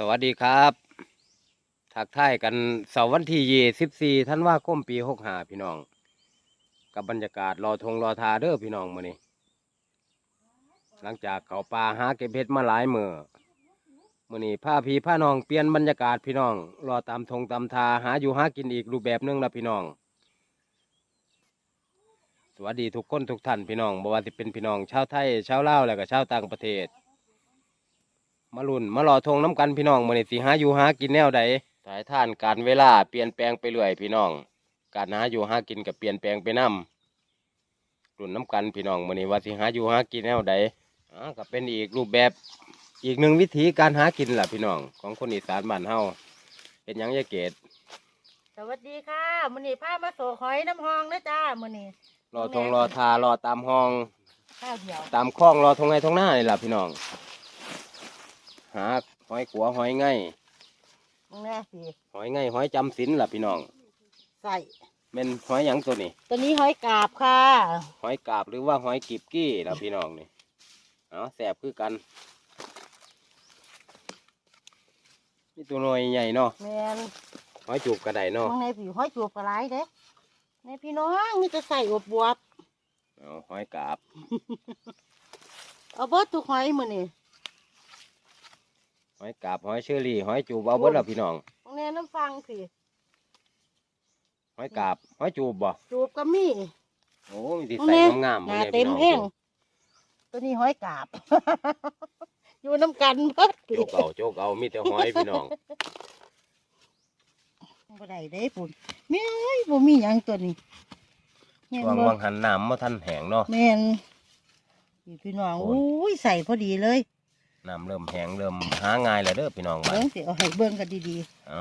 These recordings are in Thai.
สวัสดีครับทักทายกันเสาร์วันที่ยี่สิบสี่ท่านว่าคมปีหกห้าพี่น้อง กับบรรยากาศรอทงรอทาเด้อพี่น้องมื้อนี้หลังจากเขาป่าหาเก็บเห็ดมาหลายมือมื้อนี้ผ้าพีผ้าน้องเปลี่ยนบรรยากาศพี่น้อง รอตามทงตามทาหาอยู่หากินอีกรูปแบบหนึงละพี่น้อง สวัสดีทุกคนทุกท่านพี่น้องบ่ว่าจะเป็นพี่น้องชาวไทยชาวลาวแล้วก็ชาวต่างประเทศ มาลุ่นมารอทงน้ำกันพี่น้องมื้อนี้สิหาอยู่หากินแนวใดสายท่านการเวลาเปลี่ยนแปลงไปเรื่อยพี่น้อง การหาอยู่หากินกับเปลี่ยนแปลงไปนํรุ่นน้ำกันพี่น้องมื้อนี้ว่าสิหาอยู่หากินแนวใดอ่าก็เป็นอีกรูปแบบอีกหนึ่งวิธีการหากินล่ะพี่น้องของคนอีสานบ้านเฮาเป็นหยังยายเกตสวัสดีค่ะมื้อนี้พามาโสหอยน้ำหองนะจ้ามื้อนี้รอทงรอทารอตามห้องข้าวเดียว ตามคลองรอทงไห้ทงหน้านี่ล่ะพี่น้อง หาหอยขัวหอยไงมึงแน่สิหอยไงหอยจำศีลล่ะพี่น้องใส่เป็นหอยหยังตัวนี้ ตัวนี้หอยกาบค่ะ หอยกาบหรือว่าหอยกีบกี้ล่ะพี่น้องนี่เอาแสบคือกันนี่ตัวน้อยใหญ่เนาะแมนหอยจูบกระไดเนาะมึงในผิวหอยจูบกระไรเด้ในพี่น้องนี่จะใส่อบบวบเอาหอยกาบ เอาเบิดทุกหอยมื้อนี้ หอยกาบหอยเชอรี่หอยจูบเอาเบิดล่ะพี่น้องมึงแน่น้ำฟังสิหอยกาบหอยจูบบ่จูบก็มีโอ้มีที่มึงใส่แน่งามๆหน้านี่ยเต็มพี่น้แห้งตัวนี้หอยกาบ อยู่น้ำกันเบิดโจกเอาโจกเอามีแต่หอยพี่น้องบ่ได้เด้ปุ่นแม่เอ้ยบ่มีหยังตัวนี้แม่นวางบ่วางหันน้ำมาทันแห้งเนาะแม่นนี่พี่น้องโอ้อุ้ยยใส่พอดีเลย น้ำเริ่มแห้งเริ่มหาง่ายแล้วเด้อพี่น้องบ้าเบิ้นงสิเอาให้เบิ้งกันดีเอา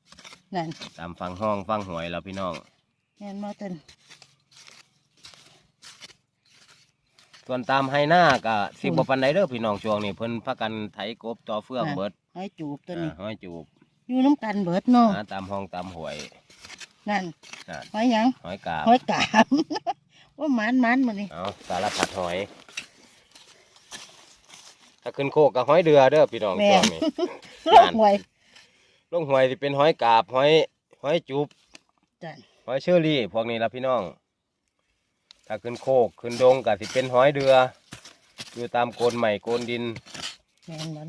ๆนั่นตามฟังห้องฟังหวยแล้วพี่น้อง แม่นมาเต้นส่วนตามไฮหน้าก็สิบปันไดเด้อพี่น้องช่วงนี้เพิ่นพักกันไถกบต่อเฟื่องเบิดหอยจูบตัวนี้ อ่าห้อยจูบอยู่น้ำกันเบิดเนาะหาตามห้องตามหวย นั่นนั่น หอยหยังหอยกาบหอยกาบว่ามันมันมานี่เอาสารพัดหอย ถ้าขึ้นโคกก็หอยเดือเด้อพี่น้องช่วงนี้นั่นหวยลงหวยสิเป็นหอยกาบหอยหอยจูบจันหอยเชอรี่พวกนี้ละพี่น้อง ถ้าขึ้นโคกขึ้นดงก็สิเป็นหอยเดือ อยู่ตามโกนใหม่โกนดิน แม่นมัน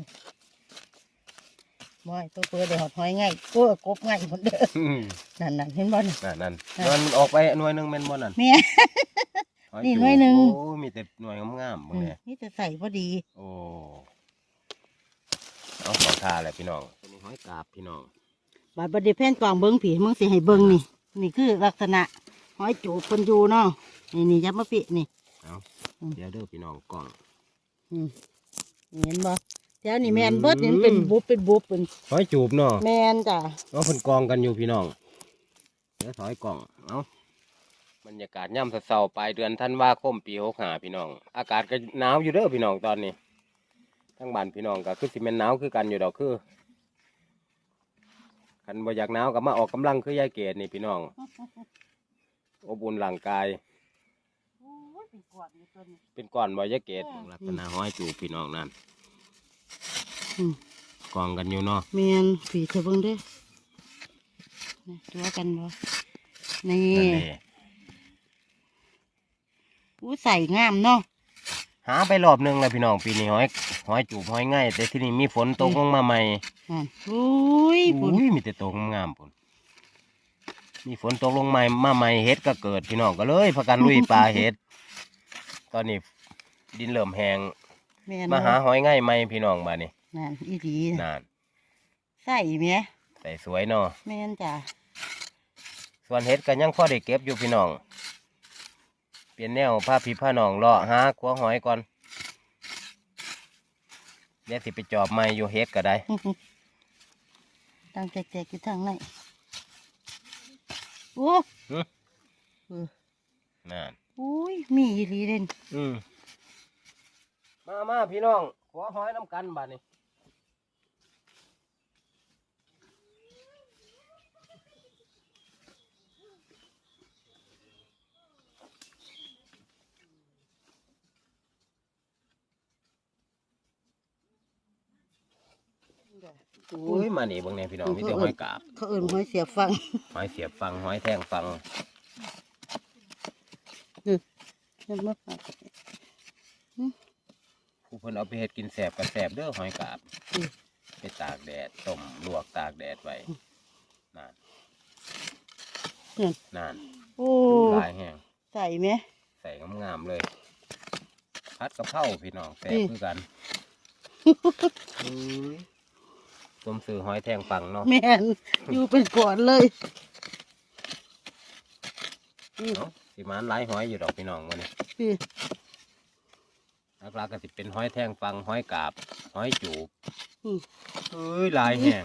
บ่อยตัวเพื่อเดี๋ยวหอยง่ายตัวกบง่ายหมดเด้ออืมนั่นนั่นเห็นบ่นี่นั่นนั่นค่ะมันออกไปหน่วยหนึงแม่นบ่นั่นแม่หอย นี่จูบหน่วยหนึ่ง โอ้มีแต่หน่วยงามๆมึงเนี่ยนี่จะใส่พอดีโอ้เอาขอทาเลยพี่น้องตัวนี้หอยกาบพี่น้องบาดบดเดแพนกล่องเบิ้งผีมึงสิให้เบิ้งนี่นี่คือลักษณะหอยจูบคนอยู่เนาะนี่นี่ยับมาปินี่ เอาอืม เดี๋ยวเด้อพี่น้องกล่องอืมเห็นบ่เดี๋ยวนี่แมนเบิดอืนี่มมันเป็นบุบเป็นบุบเป็นหอยจูบเนาะแมนจ้ะเอาเพิ่นกองกันอยู่พี่น้องเดี๋ยวถอยกล่องเอา บรรยากาศย่ำเศร้าๆปลายเดือนธันวาคมปีหกห้าพี่น้อง อากาศก็หนาวอยู่เด้อพี่น้องตอนนี้ ทั้งบ้านพี่น้องก็คือสิเป็นหนาวคือกันอยู่ดอกคือคันบ่อยากหนาวก็มาออกกำลังคือยายเกดนี่พี่น้องอบอุ่นร่างกายโอ้ยเป็นกวาดอยู่ตัวนี้เป็นก้อนบ่ยายเกดอืมลักษณะห้อยจูบพี่น้องนั่นอืมกองกันอยู่เนาะแมนผีเธอเบิ่งเด้อนี่ตัวกันบ่นี่ นั่นเอ งอู้ใส่งามเนาะหาไปรอบหนึงแล้วพี่น้องปีนี้ห้อยห้อยจูบห้อยง่าย แต่ที่นี่มีฝนตกลงมาใหม่นั่นอุ้ยปุ่นอุ้ยมีแต่ตกงามๆปุ่นมีฝนตกลงใหม่มาใหม่เห็ดก็เกิดพี่น้องก็เลยพากันลุยปลาเห็ด ตอนนี้ดินเริ่มแห้งแมนมาหาหอยง่ายไหมพี่น้องมานี่นั่นอีดีนานใส่แหม่ใส่สวยเนาะแมนจ้ะส่วนเห็ดก็ยังพอได้เก็บอยู่พี่น้อง เปลี่ยนแนวผ้าพี่ผ้าน้องเลาะหาขัวหอยก่อนเดี๋ยวสิไปจอบไม้อยู่เห็ดก็ได้ตั้งแจกๆอยู่ทางไหนโอ้หึ เออนั่นอุ้ยมีอีหลีเด่นอืมมามาพี่น้องขัวหอยน้ำกันบัดนี้ อ้ยมานี่เบิ่งแน่พี่น้องมีแต่หอยกาบเขาเอื่นหอยเสียบฟังหอยเสียบฟังหอยแท่งฟังเห็นไหมคะผู้เพิ่นเอาไปเฮ็ดกินแสบกับแสบเด้อหอยกาบไปตากแดดต้มลวกตากแดดไว้นั่นเนี่ยนั่นโอ้ลายแห้งใส่ไหมใส่งามๆเลย พัดกะเพราพี่น้องแสบอืมคือกัน สมซื้อหอยแท่งฟังเนาะแม่นอยู่เป็นก่อนเลยนี่เนาะสิมานหลายหอยอยู่ดอกพี่น้องวันนี้พี่หลักๆก็สิเป็นหอยแท่งฟังหอยกาบหอยจูบอืมเอ้ยลายแห้ง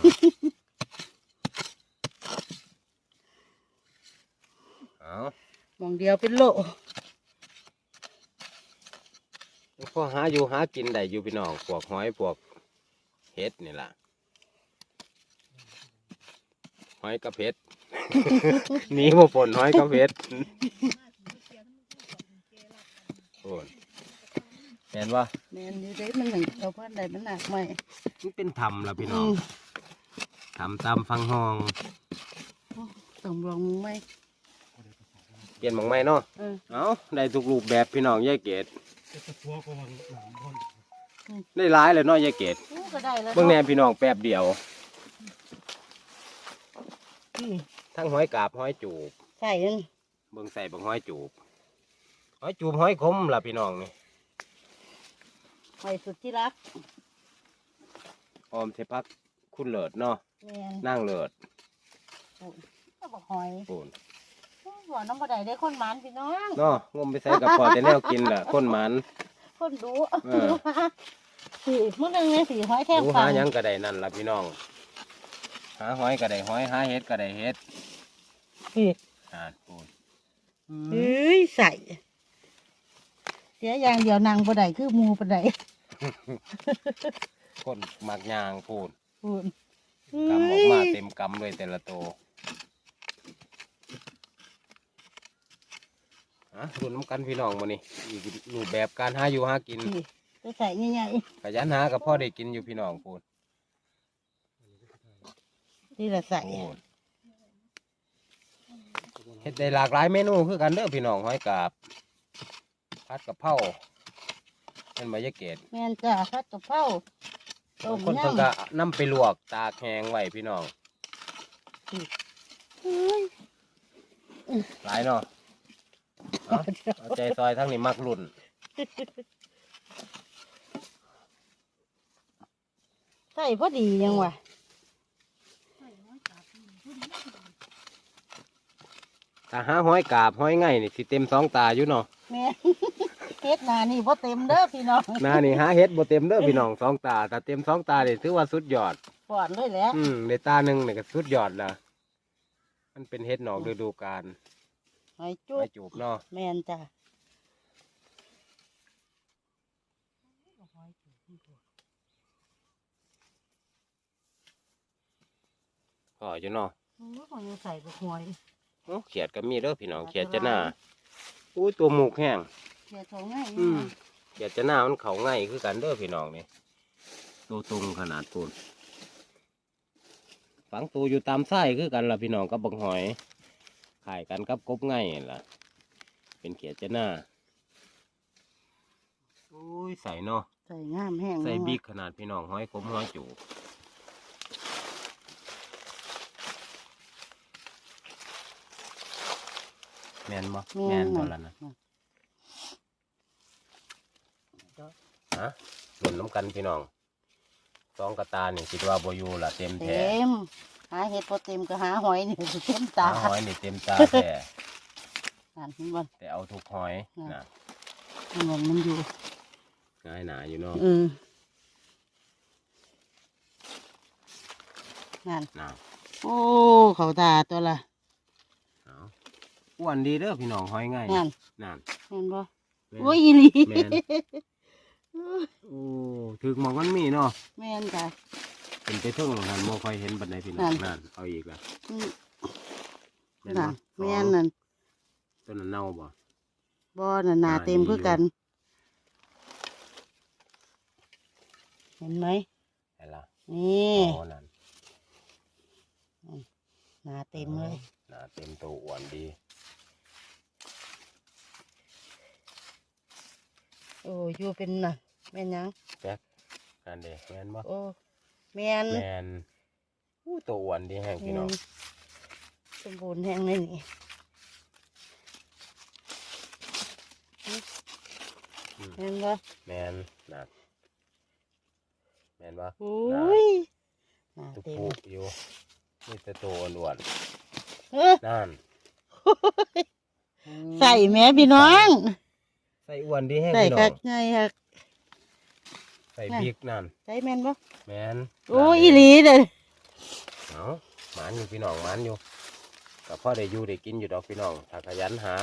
เอามองเดียวเป็นโลพอหาอยู่หากินได้อยู่พี่น้องพวกหอยพวกเห็ดนี่ล่ะ หอยกระเพชร หนีมาฝนหอยกระเพชรโอ้ยเห็นว่าแม่นอยู่ได้มันหนึ่งเอาเพื่อนใดมันหนักไหมมันเป็นธรรมล่ะพี่น้อืองมทำตามฟังห้อง ต้องลองมึงไหมเปลี่ยนหมองไม่เนาะ เออ เอาได้ทุกรูปแบบพี่น้องยายเกดได้ร้ายเลยเนาะยายเกดอู้ก็ได้แล้วเบื้องแหนพี่น้องแป๊บเดียวนี่ ทั้งหอยกาบหอยจูบใส่ยังเบื้องใส่เบื้องหอยจูบหอยจูบหอยขมล่ะพี่น้องนี่หอยสุดที่รักออมเทพักคุณเลิศเนาะแม่นนั่งเลิศก็บอกหอยปูนหัวน้ำบะไดได้คนหมันพี่น้องเนาะงมไปใส่กับพอแต่แนวกินล่ะคนหมัน คนดูเออ สี่มื้อหนึงเลยสี่หอยแท่งดูฟัหาง หยังก็ได้นั่นล่ะพี่น้อง หาหอยก็ได้หอยหาเห็ดก็ได้เห็ดนี่อ่านปูนเฮ้ยใส่เสียอย่างเดียวนางบะไดคือหมูบะไดคนหมักยางปูนพูนกำออกมาเต็มกำเลยแต่ละตัวฮะรุ่นน้ำกันพี่น้องมานี่อีกรูปแบบการหาอยู่หากินนี่จะใส่ใหญ่ขยันหากับพ่อได้กินอยู่พี่น้องพูดๆ นี่แหละใส่โอ้เฮ็ดได้หลากหลายเมนูคือกันเด้อพี่น้องหอยกาบผัดกะเพราเป็นมายะเกตแม่นจ้าพัดกะเพราต้มคนยเพิ่นก็นำไปลวกตากแห้งไว้พี่น้องำเฮ้ยหลายเนาะเอาเอาใจซอยทั้งนี้มักรุ่นใส่พอดียังวะ ถ้าหาหอยกาบหอยไงนี่สิเต็มสองตาอยู่เนาะแม่เฮ็ดหนานี่พอเต็มเด้อพี่น้องหน้านี่หาเฮ็ดบ่เต็มเด้อพี่น้องสองตาถ้าเต็มสองตานี่ถือว่าสุดยอด ปอดเลยแหละอืมในตาหนึ่งนี่ก็สุดยอดละมันเป็นเฮ็ดหนอกฤดูกาลหอยจุไว้บจูบเนาะแม่นจ้าพออยู่เนาะ โอ้ยมันใส่กับหอยโอ้เขียดก็มีเด้อพี่น้องเขียดจะหน้าอุ้ยตัวหมูกแห้งเสียท้องง่ายอืมเขียดจะหน้ามันเขาง่ายคือกันเด้อพี่น้องนี่ตัวตุงขนาดตูนฝังตัวอยู่ตามไส้คือกันล่ะพี่น้องกับบังหอยขายกันกับกบง่ายล่ะ เป็นเขียดจะหน้าอุ้ยใส่เนาะใส่งามแห้งใส่เนาะบิ๊กขนาดพี่น้องห้อยขมห้อยจู แมนบ่แมนบ่ละนะฮะหล่นน้ำกันพี่น้องสองกระตานี่คิดว่าบ่อยู่ละเต็มแท้เต็มหาเห็ดพอเต็มก็หาหอยนี่สิเต็มตาหาหอยนี่เต็มตาแท้นั่นเห็นบ่แต่เอาทุกหอยนะเงินมันอยู่ง่ายหนาอยู่เนาะเออนั่นน่าโอ้เขาตาตัวละเอา อ้วนดีเด้อพี่น้องหอยง่ายนั่นนั่นเห็นบ่แม่นโอ้ยอีหลีแม่นโอ้ถึกหมองมันมีเนาะแม่นจ้ะ เป็นไปเท่งหันโมคอยเห็นบันไดพี่น้องนั่นนั่นเอาอีกละอืมแม่นนั่นบ่แม่นนั่นต้นนั้นเน่าบ่ บ่น่ะหนาอ่าเต็มนี่คือกัน เห็นไหมไหนล่ะนี่อ๋อนั่นหนาเต็มเลยหนาเต็มตัวอ้วนดี โอ้อยู่เป็นน่ะแม่นหยังแจ็คนั่นเด้แม่นบ่โอ้แม่นแม่นอู้ตัวอ้วนดีแห้งพี่น้องแม่สมบูรณ์แห้งเลยนี่อืม แม่นบ่แม่นนั่นแม่นบ่ โอ้ยหนาตุเต็มปุอยู่นี่แต่ตัวอ้วนเอ้อๆนั่นใส่แม่พี่น้อง ใส่อ้วนดีแห้งใส่พี่น้กัอกงไงครับใส่พริกนั่นใส่แม่นบ่แม่นโอ้ยนั่นอีหลีเด้อเอาหมานอยู่พี่น้องหมานอยู่กับพ่อได้อยู่ได้กินอยู่ดอกพี่น้องถ้าขยันหา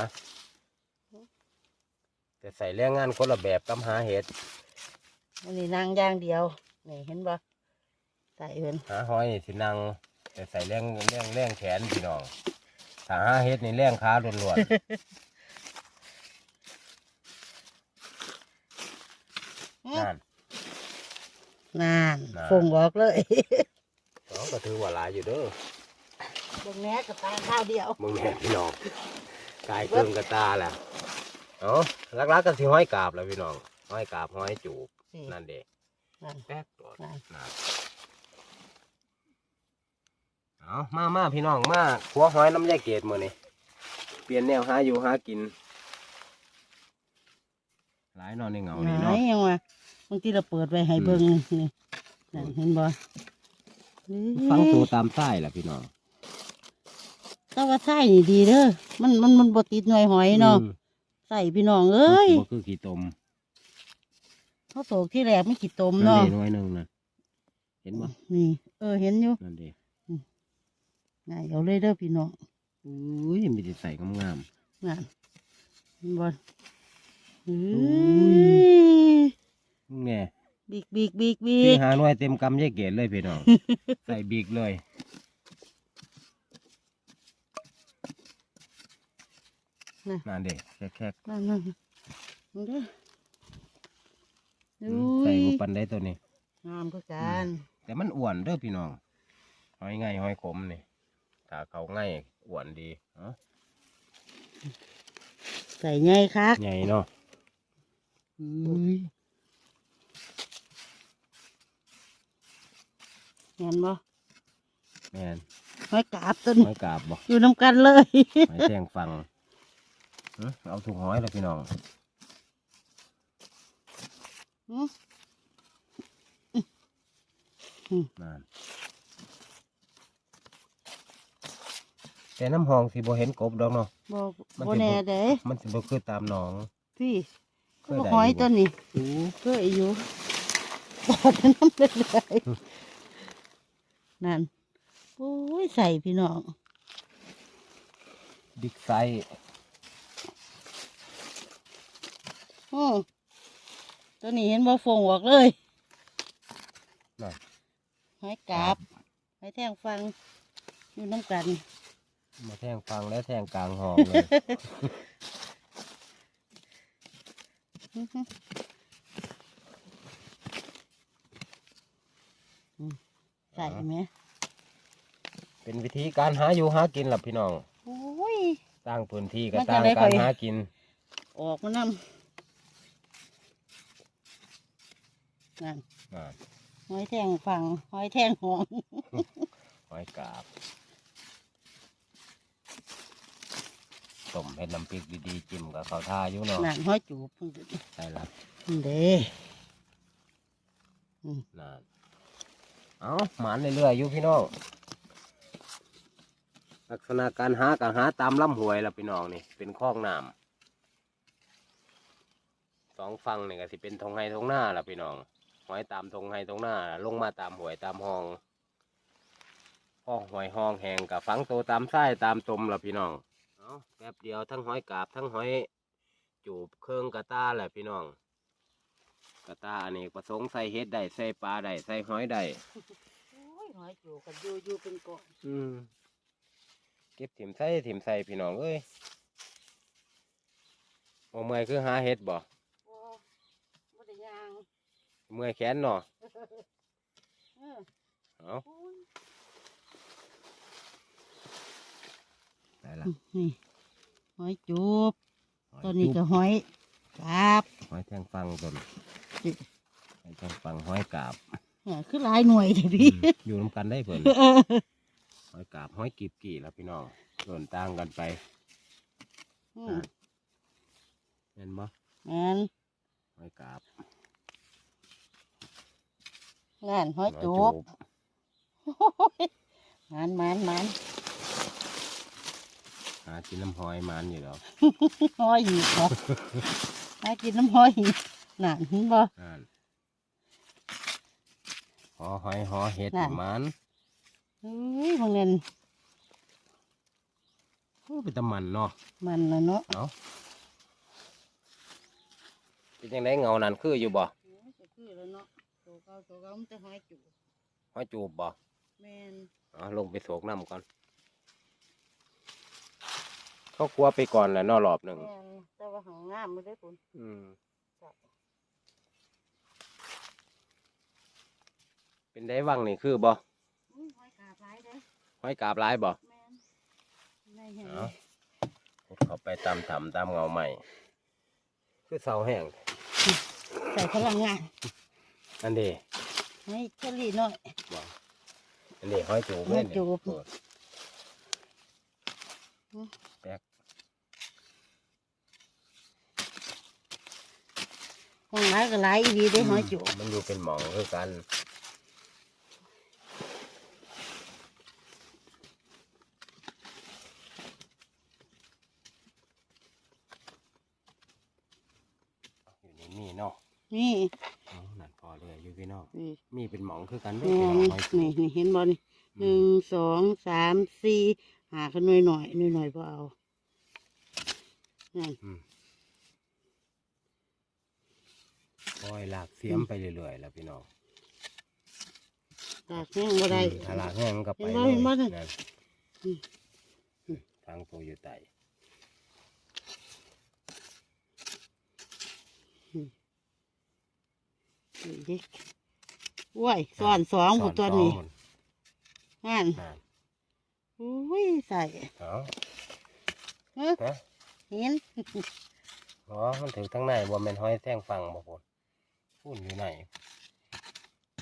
แต่ใส่แรงงานคนละแบบกับหาเห็ดอันนี้นางอย่างเดียวนี่เห็นบ่ใส่เพิ่นหาหอยนี่สินังแต่ใส่แรงแรงแรงแขนพี่น้องถ้าหาเห็ดนี่แรงขาล้วนๆนั่น นานน่ะ ฟงบอกเลยเขาก็ถือว่าหลายอยู่เด้อเบิ่งแม่กับตาข้าวเดียวมึงแม่นพี่น้องกายเครื่องกระตาแหละเอ๋อลักๆกันสิห้อยกาบแหล้วพี่น้องห้อยกาบห้อยจูบนี่ นั่นเด็นั่นแป๊กก่อนนั่น นะเอามามาพี่น้องมาขัวหอยน้ำยาเกตมือนี่เปลี่ยนแนวหาอยู่หากิน หลายเนอนในเหงาไหนนี่เนาะยังวะ บางทีเราเปิดไว้ให้เบิ่งนี่นั่นเห็นบ่ฟังตัวตามไส้ล่ะพี่น้องแต่ว่าไส้นี่ดีเด้อ มันมันมันบ่ติดหน่วยหอยเนาะอืมใส่พี่น้องเอ้ยบ่คือขี้ตมเขาโศกที่แรกไม่กี่ตมนั่นเนาะเด้น้อยหนึงนะเห็นบ่นี่ เออเห็นอยู่นั่นเด้ง่ายเอาเลยเด้อพี่น้องอุ้ยมีแต่ใส่งามนั่นเห็นบ่เฮ้ย ๆแน่บีกบีกบีกบีพี่กหาหน่วยเต็มกำยาเกตเลยพี่น้อง ใส่บีกเลยน่ะนั่นเด้แค่นั่นนั่นนั่นเด้อๆอือุ้มใส่ยบุปันได้ตัวนี้ งามคือกันแต่มันอ้วนเด้อพี่น้องหอยง่ายหอยขมนี่ถ้าเขาง่ายอ้วนดีเอ้าใส่ไงคักใหญ่เนาะ อุ้ย เห็นบ่แม่นหอยกาบต้นหอยกาบบ่อยู่น้ำกันเลยหอยแทงฟังเอ้าเอาถุงหอยแล้วพี่น้องหืมนั่นแต่น้ำหองสิบ่เห็นกบดอกเนาะบ่มันบ่สิบ่แน่เด้มันสิบ่คือตามหนอง พี่เคก็ยได้หอยอยู่บ่ต้นนี้อู้เคยอยู่บอดน้ำเลยเลย นั่นโอ้ยใส่พี่น้อง บิ๊กไซส์อือตัวนี้เห็นบ่ฟงออกเลยน่ะ หอยกาบหอยแท่งฟังอยู่น้ำกัน มาแทงฟังและแทงกลางหองเลย อื้อหืออืม ใส่ไหมเป็นวิธีการหาอยู่หากินล่ะพี่น้องโอ้ยตั้งพื้นที่ก็มันจะตั้งได้กาค่รอยหากิน ออกมานำนั่นอ่าหอยแท่งฟังหอยแท่งหองหอยกาบต้มเห็ดน้ำพริกดีๆจิ้มกับข้าวท่าอยู่เนาะนั่นหอยจูบพุ่นเด้อใช่ละเด้นั่น เอาหมานเรื่อยๆอยู่พี่น้อง ลักษณะการหาการหาตามลำห้วยล่ะพี่น้องนี่ เป็นคลองน้ำสองฝั่งนี่ก็สิเป็นทงไฮทงหน้าล่ะพี่น้องหอยตามทงไฮทงหน้าลงมาตามห้วยตามห้องห้องหอยห้องแหงกับฝังโตตามไส้ตามตมล่ะพี่น้องเอาแป๊บเดียวทั้งหอยกาบทั้งหอยจูบเครื่องกระตาแหละพี่น้อง กระตาอันนี้ประสงค์ใส่เฮ็ดได้ใส่ปลาได้ใส่หอยได้โอ้ยหอยจูบกับยูยูเป็นก่อนอืมเก็บถิ่มใส่ถิ่มใส่พี่น้องเอ้ยบ่เมื่อยคือหาเฮ็ดบ่โอ้บ่ได้ยางเมื่อยแขนเนาะเอเออเอาโอ้ยได้ละนี่หอยจูบหอยตัวนี้จุ๊ก็บหอยกาบหอยแทงฟังต้นนี่ หอยแทงฟังหอยกาบเนี่ยคือหลายหน่วยทีพี่อืมอยู่น้ำกันได้เพิ่นเออหอยกาบหอยกีบกี่แล้วพี่น้องส่วนต่างกันไปอืมเห็นบ่แม่นหอยกาบงานหอยหอยจูบโอ้ยมันมันมันหากินน้ำหอยมันอยู่แล้วหอยหีบบ่หากินน้ำหอยหีบ นั่นเห็นบ่ นั่นหอหอยหอเห็ดนั่น มันเฮ้ยพวกนั้นโอ้เป็นตะมันเนาะมันละเนาะเอาเป็นยังไงเงานั่นคืออยู่บ่คือแล้วเนาะตัวเก่าตัวเก่ามันจะหอยจูบหอยจูบบ่แม่นเอาลงไปโศกน้ำก่อน เขากลัวไปก่อนแหละเนอรอบหนึ่งแม่นแต่ว่าหางงามไม่ได้ผลอืม จ้ะ เป็นได้วังนี่คือบ่อุ้ยหอยกาบหลายเด้อหอยกาบหลายบ่แม่นไม่เห็นเอาขุดเข้าไปตามถ้ำตามเงาใหม่คือเสาแห้งใส่พลังงานอันเดีให้เจลี่หน่อยบ่อันนี้หอยจูบหอยจูบเปิดแป๊กห้องหลายก็หลายอีดีได้หอยจูบมันอยู่เป็นหมองคือกัน อยู่ในนี่เนาะนี่ เอานั่นพอเลยอยู่พี่น้องนี่มีเป็นหมองคือกันเด้แม่พี่น้องนหอยจูนี่บนี่เห็นบ่นี่หนึ่งสองสามสี่หากันหน่อยหน่อยหน่อยหน่อยพอเอานั่นอืมปล่อยลากเสียมไปเรื่อยๆแล้วพี่น้องตากแห้งบ่ได้ อืมถ้าลากแห้งมันก็ไปเห็นบ่เลยเห็นบ่นั่นอืม ทางตัวอยู่ไต นี่เด็กว้ยซ้อนสองผู้ตัวนี้สอนั่นงนั่นอุ้ยใส่เอาเฮ้ยฮะเห็นอ๋อมันถือทั้งในบ่แม่นห้อยแท่งฟังบ่พุ่นพุ่นอยู่ไหน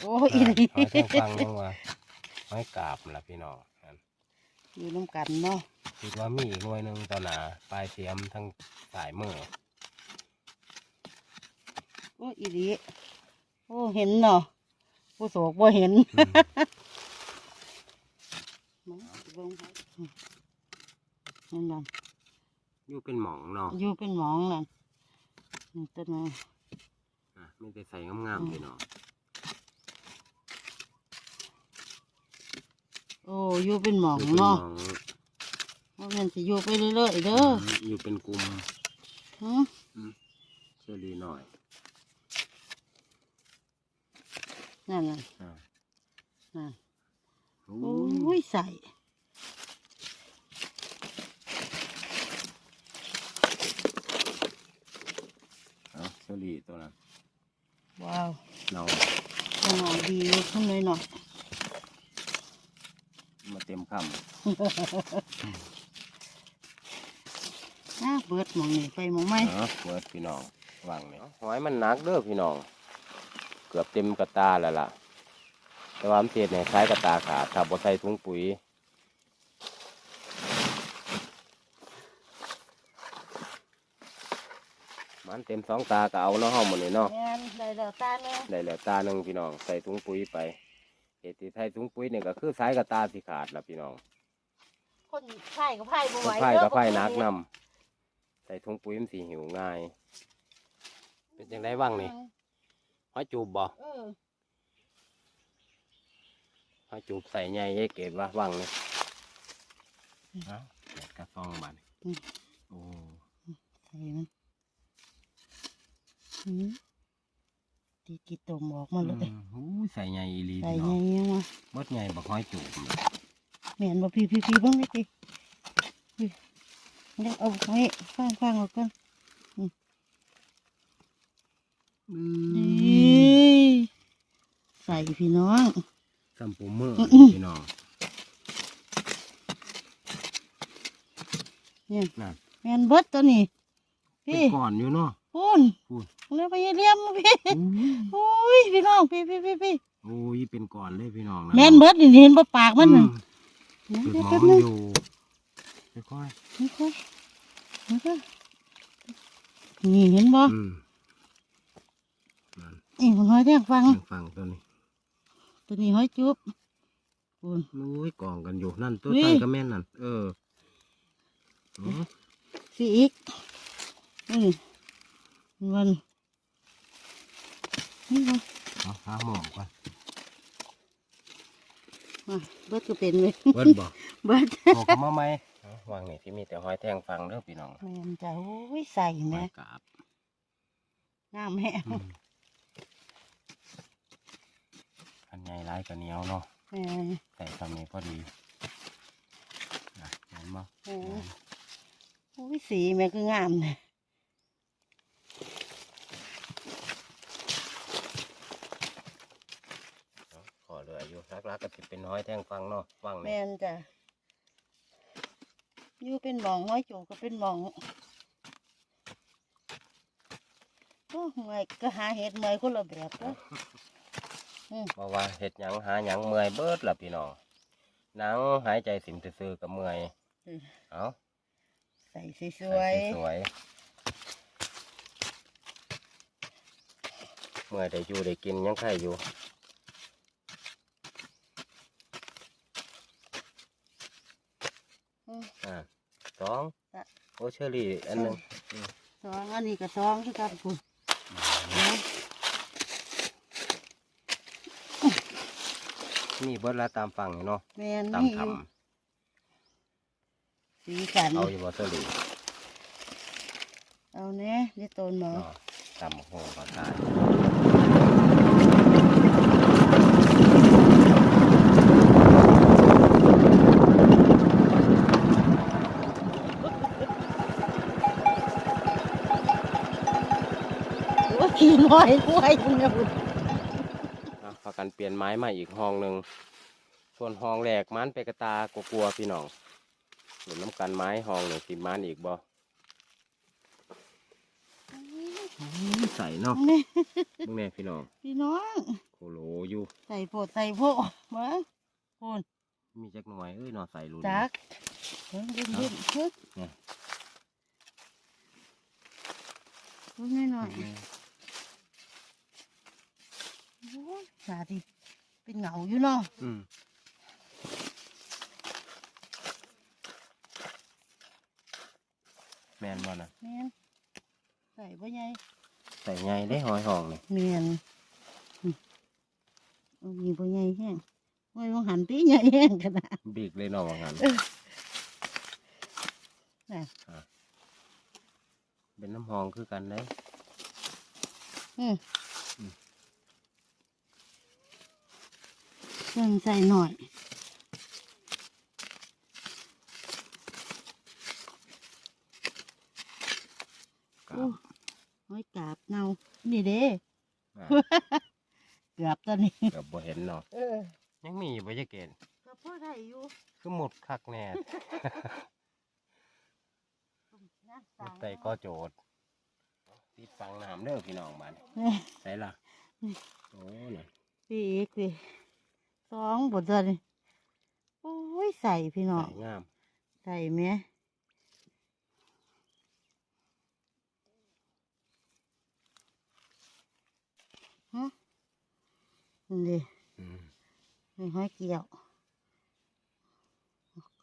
โอ้ยอีอ่านี่ห้อยแท่งฟังยังว่าห้อยกาบนั่นล่ะพี่น้องนั่นอยู่น้ำกันเนาะคิดว่ามีอีกหน่วยหนึงต่อหน้าปลายเสียมทั้งสายมือโอ้ยอีดีโอ้เห็นเนาะผู้โศกบ่เห็นอืมมาเบิ่งให้อืมนั่นนั่นอยู่เป็นหมองเนาะอยู่เป็นหมองนั่นนี่ต้นไม้อะมีแต่ใส่งามๆพี่น้องโอ้อยู่เป็นหมองอยู่เป็นหมเนาะองว่ามันสิอยู่ไปเรื่อยๆเด้อมอยู่เป็นกลุ่มหึ เชอรี่หน่อย นั่นน่ะอ่า นั่นโอ้โอ้ยใส่เอาเชอรี่ตัวนั้นว้าวเราจังหวะดีขึ้นเลยหน่อยมาเต็มคน่าเบิดหมองนี่ไปหมองไม่ำเนาะเวิร์ดพี่น้องวางเนี่ยหอยมันหนักเด้อพี่น้อง เกือบเต็มกระตาแล้วล่ะ แต่ว่ามันเศษเนี่ยคล้ายกระตาขาดถ้าบ่ใส่ถุงปุ๋ยมันเต็มสองตาก็เอาเนาะเฮาหมดนี่เนาะแม่นได้แล้วตาเนาะได้แล้วตาหนึ่งพี่น้องใส่ถุงปุ๋ยไปเหตุที่ใส่ถุงปุ๋ยเนี่ยก็คือสายกระตาสิขาดละพี่น้องคนไผ่ก็ไผ่บ่ไหวไผ่เด้อกับไผ่บ่นักเห็นำใส่ถุงปุ๋ยมันสีหิวง่าย เป็นยังไงบ้างนี่ หอยจูบบ่เออหอยจูบใส่ใหญ่เอ้เก็บว่าว่างนี่เอ้าเด็ดกระซองบานโอ้ใส่มันหืมตีกีตมออกมาเลยอืมหูใส่ใหญ่อีหลีใส่พี่ไงน้องยังวะมดใหญ่บักหอยจูบแม่นบ่พี่พี่พี่เบ้างเลยจีเดี๋ยวเอาไว้ฟังฟังออกก่อน นี่ใส่พี่น้องซัมปูเมอร์อื้อพี่น้องเนี่ยนั่นแมนเบิดตัวนี้เป็นพี่ก่อนอยู่เนาะพูนพูนเลยไปเลี้ยมมาพี่อู้โอ้ยพี่น้องพี่พี่พี่พี่โอ้ยเป็นก่อนเลยพี่น้องะแมนเบิดนี่เห็นปะปากมันน่ะอืมเดี๋ยวจุดหมเดี๋อยวมันแป๊บอนึงยู่ค่อยนี่ค่อยนี่ค่อยนี่เห็นบ่ๆอืม นั่นนี่ผมห้อยแท่งฟัง ฟังตัวนี้ตัวนี้ห้อยจุ๊บพูนโอ้ยกองกันอยู่นั่นตัวอุ้ยใต้ก็แม่นนั่นเอออืมสีอีกนี่มันนี่บ่เอาหาหมอก่อนมาเบิดก็เป็นเลยเบิ้ลบอกเบิดโอ้เขามาไหมเอาวางนี่ที่มีแต่หอยแทงฟังเด้อพี่น้องแมนจ้ะโอ้ยใส่หแม่อยกาบงามแม่ อืมอัน ใหญ่ร้ายกับเหนียวเนาะแม่นใส่คำนี้พอดีนะเห็นบ่แม่นโอ้ยสีแม่คืองามเนี่ยเอาขอเหลืออยู่รักๆก็ติเป็นหอยแทงฟังเนาะฟังแม่นี่นจ้ะอยู่เป็นหมองห้อยจูก็เป็นหมองโอ้เมื่อยก็หาเห็ดเมื่อยคนละแบบเด้ออืม เพราะว่าเห็ดหยังหาหยังเมื่อยเบิดล่ะพี่น้องหนังหายใจสิมซื่อๆกับเมื่อยอืม เอาใส่สใส่วยสวยๆเมื่อยได้อยู่ได้กินยังไข่อยู่ๆอืม อ่าสองจ้ะ โอเชอรี่อันหนึ่งสองอันนี้ก็สองคือกันคุณเนาะ นี่เบิดละตามฟังเนาะแม่นตามนี่อทยู่สีสันำเอาอยู่บ่เชอรี่เอาเนี้ยนี่ต้นหมอ เนาะตำโหก็ตายโอ้ยขี้น้อยกล้วยจังเลยคุณอะพา กันเปลี่ยนไม้ใหม่อีกห้องหนึ่งส่วนห้องแรกมันไปกระตากลัวๆพี่น้องหนุนน้ำกันไม้ห้องหนึ่งสิมันอีกบ่ใส่เนาะนี่เบิ่งแน่พี่น้องพี่น้องโคโหลอยู่ใส่โพดใส่โพดมาคุณมีจักหน่อยเอ้ยเนอใส่รุ่นจักเฮ้ยดิ้นดิ้นเฮ้ยเนี่ยรุ่นน้อยหน่อยโอ้ย สาดิเป็นเหงาอยู่เนาะอืมแมนบ่นะแม่นใส่บ่ใหญ่ใส่ไงได้หอยห้องนี่แม่นอืมเอามีบ่ใหญ่แห้งโอ้ยว่าหันตีใหญ่แห้งขนาดบีกเลยเนอว่างั้นน่ะเป็นน้ำหองคือกันได้อืมอืม เพิ่งใส่หน่อย กาโอ้บห้อยกาบเนานี่เด้ อะเกือบตอนนี้ เกือบบ่เห็นเนาะเออยังมีอยู่บ่จะเกณฑ์ก็พ่อได้อยู่คือหมดคักแน่น้ำหมตาดใจก็โจดติดฟังน้ำเด้อพี่น้องบ้านนี่ใส่ละโอ้น่ะพี่อีกสิ สองบทเลยโอ้ยใส่พี่น้องใส่งาม ใส่ไหมฮะนี่อืมนี่ห้อยเกี่ยว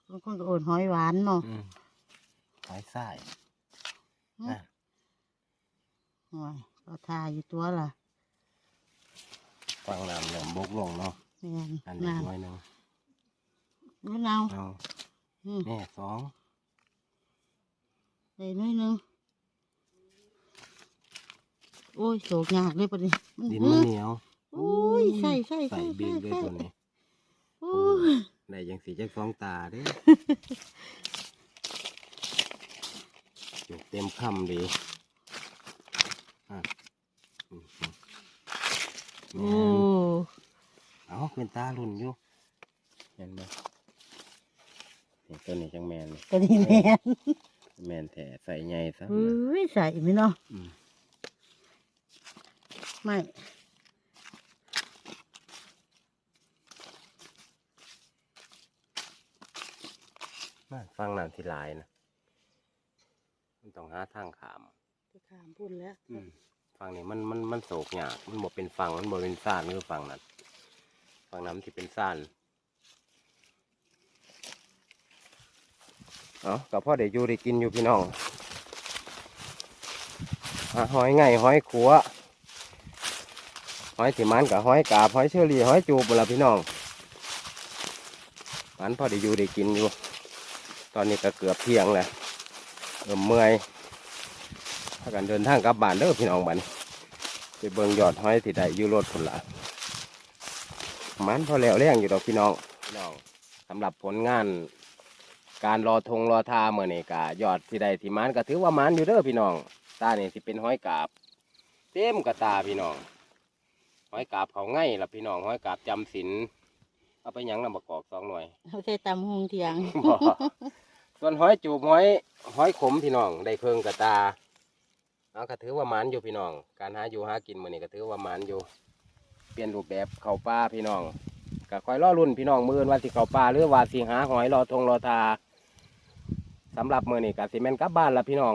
บางคนก็โอนห้อยหวานเนาะอืมหอยทรายฮะนะโอ้ยก็ทาอยู่ตัวล่ะฟังน้ำเริ่มบกลงเนาะ แม่นอันนี้น้หน่อยหนึงำนู้นเอาเอาอืมแน่สองใส่หน้อยหนึงโอ้ยโศกยากเลยปะนี่มันดินเอมันอเหนียวโอ้ยใส่ใส่ใส่ใส่บีกใส่ด้วยตัวนี้โอ้ยได้ยังสีจักสองตาเด้ จุกเต็มคำดีอะอืมอืมโอ้ เอาเป็นตาลุ่นอยู่เห็นไหมนี่ตัวนี้จังแมนนี่ก็นี่แม่นแมนแท้ใส่ใหญ่ซะเฮ้ยใส่ไหมเนาะอืมไม่มาฟังน้ำที่ลายนะมันต้องหาทางขาม จะขามพุ่นแล้ว อืมฟังนี่มันมันมันโศกหยากมันบ่เป็นฟังมันบ่เป็นซ่านคือฟังนั้น ฟังน้ำที่เป็นซ่านเอากับพ่อเดี๋ยวอยู่ได้กินอยู่พี่น้องหาหอยไงหอยขัวหอยที่มันกับหอยกาบหอยเชอรี่หอยจูบละพี่น้องมันพอได้อยู่ได้กินอยู่ ตอนนี้ก็เกือบเที่ยงแล้วเริ่มเมื่อยถ้ากันเดินทางกลับบ้านเด้อพี่น้องบ้านไปเบิ่งยอดห้อยที่ได้อยู่รถพุ่นละ มันพอแล้วแรงอยู่ดอกพี่น้องพี่น้องสำหรับผลงาน การรอธงรอทาเมื่อนี่กะยอดที่ได้ที่มันก็ถือว่ามันอยู่เด้อพี่น้องตานี่สิเป็นห้อยกาบ เต็มกระตาพี่น้องห้อยกาบเขาง่ายละพี่น้องห้อยกาบจำศีลเอาไปหยังนำประกอบสองหน่วยเขาใส่ตำหงเทียงบ่ส่วนหอยจูบหอยหอยขมพี่น้องได้เพิงกระตาเอาก็ถือว่าหมันอยู่พี่น้อง การหาอยู่หากินมื้อนี้ก็ถือว่าหมันอยู่เปลี่ยนรูปแบบเขาป่าพี่น้องก็คอยรอรุ่นพี่น้องมืออื่นว่าสิเขาป่าหรือว่าสิหาหอยรอทงรอทาสำหรับมือนี้ก็สิแม่นกลับบ้านละพี่น้อง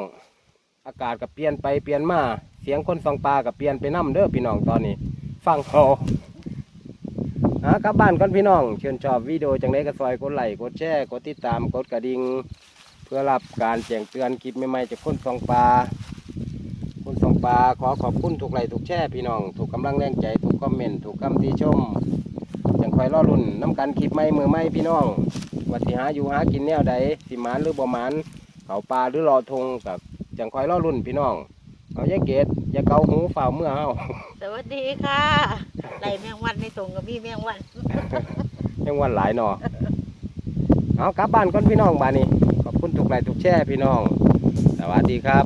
อากาศก็เปลี่ยนไปเปลี่ยนมาเสียงคนส่องปลาก็เปลี่ยนไปนํเด้อพี่น้องตอนนี้ ฟังเขาหากลับบ้านก่อนพี่น้อง เชิญชอบวิดีโอจังไดก็ซอยกดไลค์กดแชร์กดติดตามกดกระดิ่งเพื่อรับการแจ้งเตือนคลิปใหม่ๆจากคนส่องปลา คนส่องปลาขอขอบคุณทุกไลค์ทุกแชร์พี่น้องถูกกำลังแรงใจถูกคอมเมนต์ถูกคำติชมจังคอยรอรุ่นน้ำกันคลิปใหม่มือใหม่พี่น้องว่าสิหาอยู่หากินแนวใดสิหมานหรือบ่หมานเขาปลาหรือรอทงกับจังคอยรอรุ่นพี่น้องเอาอย่าเกตอย่าเกาหูฝ่าเมื่อเฮาสวัสดีค่ะไล่แมงวันในตรงกับพี่แมงวันยังวันหลายหนอเอากลับบ้านก่อนพี่น้องบ้านนี้ขอบคุณทุกไลค์ทุกแช่พี่น้อง สวัสดีครับ